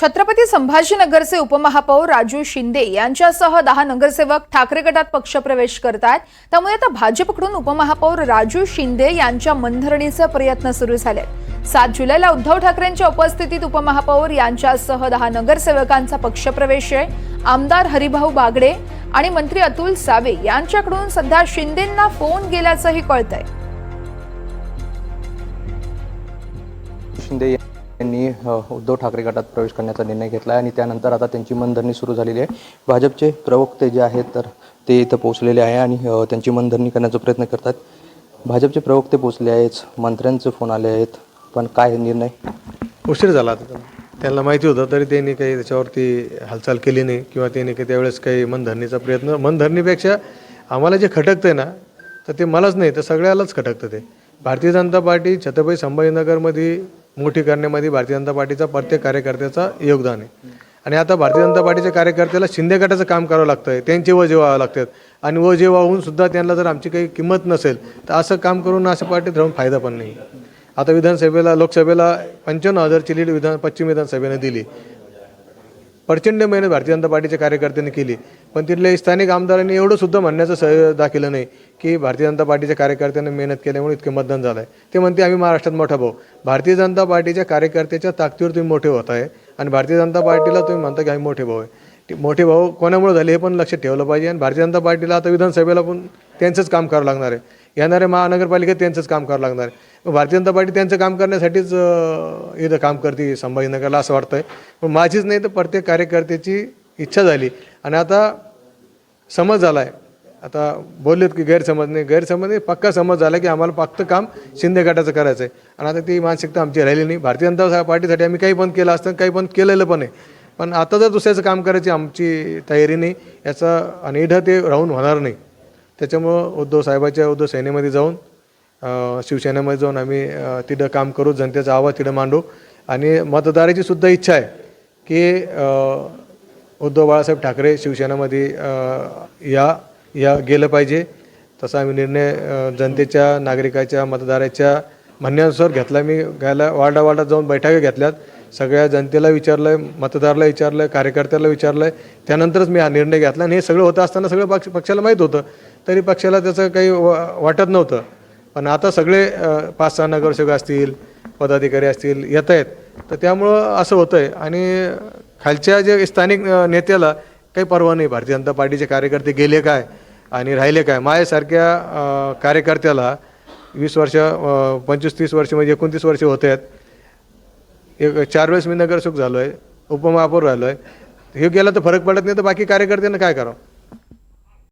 छत्रपती संभाजीनगरचे उपमहापौर राजू शिंदे यांच्यासह दहा नगरसेवक ठाकरे गटात पक्षप्रवेश करत आहेत त्यामुळे आता भाजपकडून उपमहापौर राजू शिंदे यांच्या मनधरणीचे प्रयत्न सुरू झाले सात जुलैला उद्धव ठाकरेंच्या उपस्थितीत उपमहापौर यांच्यासह दहा नगरसेवकांचा पक्षप्रवेश आहे. आमदार हरिभाऊ बागडे आणि मंत्री अतुल सावे यांच्याकडून सध्या शिंदेंना फोन गेल्याचंही कळतंय. आहे यांनी उद्धव ठाकरे गटात प्रवेश करण्याचा निर्णय घेतला आहे आणि त्यानंतर आता त्यांची मनधरणी सुरू झालेली आहे. भाजपचे प्रवक्ते जे आहेत तर ते इथं पोहोचलेले आहे आणि त्यांची मनधरणी करण्याचा प्रयत्न करतात. भाजपचे प्रवक्ते पोहोचले आहेत मंत्र्यांचे फोन आले आहेत पण काय निर्णय? उशीर झाला आता त्यांना त्यांना माहिती होतं तरी त्यांनी काही त्याच्यावरती हालचाल केली नाही किंवा त्यांनी काही त्यावेळेस काही मनधरणीचा प्रयत्न मनधरणीपेक्षा आम्हाला जे खटकतं ना तर ते मलाच नाही तर सगळ्यालाच खटकतं ते. भारतीय जनता पार्टी छत्रपती संभाजीनगरमध्ये मोठी करण्यामध्ये भारतीय जनता पार्टीचा प्रत्येक कार्यकर्त्याचा योगदान आहे. आणि आता भारतीय जनता पार्टीच्या कार्यकर्त्याला शिंदे गटाचं काम करावं लागतं आहे त्यांचे व व्हावं लागतात. आणि व वाहून सुद्धा त्यांना जर आमची काही किंमत नसेल तर असं काम करून असं पार्टीत राहून फायदा पण नाही. आता विधानसभेला लोकसभेला पंच्याण्णव हजारची लीड विधान पश्चिम विधानसभेने दिली. प्रचंड मेहनत भारतीय जनता पार्टीच्या कार्यकर्त्यांनी केली. पण तिथल्या स्थानिक आमदारांनी एवढं सुद्धा म्हणण्याचं सह दाखवलं नाही की भारतीय जनता पार्टीच्या कार्यकर्त्यांनी मेहनत केल्यामुळे इतकं मतदान झालं आहे ते म्हणते आम्ही महाराष्ट्रात मोठा भाऊ. भारतीय जनता पार्टीच्या कार्यकर्त्याच्या ताकदीवर तुम्ही मोठे होत आहे आणि भारतीय जनता पार्टीला तुम्ही म्हणता की आम्ही मोठे भाऊ आहे. मोठे भाऊ कोणामुळे झाले हे पण लक्षात ठेवलं पाहिजे आणि भारतीय जनता पार्टीला आता विधानसभेला पण त्यांचंच काम करावं लागणार आहे. येणाऱ्या महानगरपालिकेत त्यांचंच काम करावं लागणार आहे. भारतीय जनता पार्टी त्यांचं काम करण्यासाठीच इथं काम करते संभाजीनगरला असं वाटतंय. पण माझीच नाही तर प्रत्येक कार्यकर्त्याची इच्छा झाली आणि आता समज झाला आहे आता बोललेत की गैरसमज नाही. गैरसमज नाही पक्का समज झाला की आम्हाला फक्त काम शिंदे गटाचं करायचं आहे आणि आता ती मानसिकता आमची राहिली नाही. भारतीय जनता पार्टीसाठी आम्ही काही पण केलं असतं काही पण केलेलं पण आहे. पण आता जर दुसऱ्याचं काम करायची आमची तयारी नाही याचा आणि ते राहून होणार नाही. त्याच्यामुळं उद्धव साहेबाच्या उद्धव सेनेमध्ये जाऊन शिवसेनेमध्ये जाऊन आम्ही तिथं काम करू जनतेचा आवाज तिथं मांडू. आणि मतदाराची सुद्धा इच्छा आहे की उद्धव बाळासाहेब ठाकरे शिवसेनामध्ये या या गेलं पाहिजे. तसा आम्ही निर्णय जनतेच्या नागरिकाच्या मतदाराच्या म्हणण्यानुसार घेतला. मी घ्यायला वार्डा वार्डात जाऊन बैठका घेतल्यात. सगळ्या जनतेला विचारलं आहे मतदाराला विचारलं आहे कार्यकर्त्याला विचारलं आहे त्यानंतरच मी हा निर्णय घेतला. आणि हे सगळं होतं असताना सगळं पक्ष पक्षाला माहीत होतं. तरी पक्षाला त्याचं काही वाटत नव्हतं. पण आता सगळे पाच सहा नगरसेवक असतील पदाधिकारी असतील येत आहेत तर त्यामुळं असं होतं आहे आणि खालच्या जे स्थानिक नेत्याला काही पर्वा नाही. भारतीय जनता पार्टीचे कार्यकर्ते गेले काय आणि राहिले काय? माझ्यासारख्या कार्यकर्त्याला वीस वर्ष पंचवीस तीस वर्ष म्हणजे एकोणतीस वर्ष होत आहेत. एक चार वेळेस मी नगरसेवक झालो आहे उपमहापौर राहिलो आहे हे गेला तर फरक पडत नाही तर बाकी कार्यकर्त्यांना काय करावं?